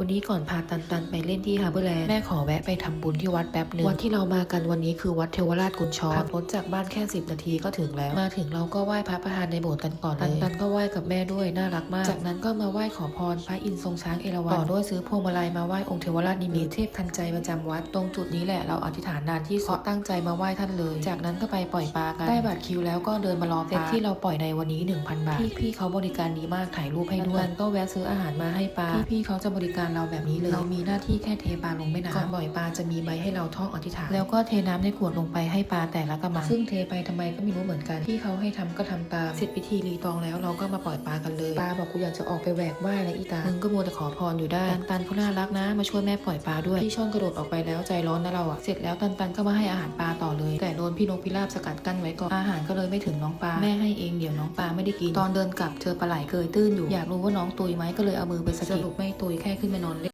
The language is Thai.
วันนี้ก่อนพาตันตันไปเล่นที่ฮาร์เบอร์แลนด์แม่ขอแวะไปทำบุญที่วัดแป๊บหนึ่งวัดที่เรามากันวันนี้คือวัดเทวราชกุญชรขับรถจากบ้านแค่ 10 นาทีก็ถึงแล้ว มาถึงเราก็ไหว้พระประธานในโบสถ์กันก่อนเลยตันตันก็ไหว้กับแม่ด้วยน่ารักมาก จากนั้นก็มาไหว้ขอพรพระอินทร์ทรงช้างเอราวัณต่อด้วยซื้อพวงมาลัยมาไหว้องค์เทวราชนิมิตรเทพทันใจประจำวัดตรงจุดนี้แหละเราอธิษฐานนานที่สุดตั้งใจมาไหว้ท่านเลย จากนั้นก็ไปปล่อยปลากันได้บัตรคิวแล้วก็เดินมารอปลาที่เราปล่อยในวันนี้ 1,000 บาทพี่พี่เขาบริการดีมากถ่ายรูปให้ด้วยก็แวะซื้ออาหารมาให้ปลาพี่ๆเขาจะบริการเราแบบนี้เลย เรามีหน้าที่แค่เทปลาลงแม่น้ำก่อนปล่อยปลาจะมีใบให้เราท่องอธิษฐาน แล้วก็เทน้ำในขวดลงไปให้ปลาแต่ละกระมังซึ่งเทไปทำไมก็ไม่รู้เหมือนกันที่เขาให้ทำก็ทำตามเสร็จพิธีรีตองแล้วเราก็มาปล่อยปลากันเลยปลา บอกกูอยากจะออกไปแหวกว่ายแล้วอีตา มึงก็มัวแต่ขอพรอยู่ได้ ตันตันเขาน่ารักนะ มาช่วยแม่ปล่อยปลาด้วย พี่ช่อนกระโดดออกไปแล้วใจร้อนนะเราอะเสร็จแล้วตันตันก็มาให้อาหารปลาต่อเลย แต่โดนพี่นกพิราบสกัดกั้นไว้ก่อน อาหารก็เลยไม่ถึงน้องปลา แม่ให้เองเดี๋ยวน้องปลาไม่ได้กิน ตอนเดินกลับเจอปลาไหลเกยตื้นอยู่ อยากรู้ว่าน้องตุยไหมก็เลยเอามือไปสะกิดสรุปไม่ตุยแค่ขึ้นไปนอนเล่น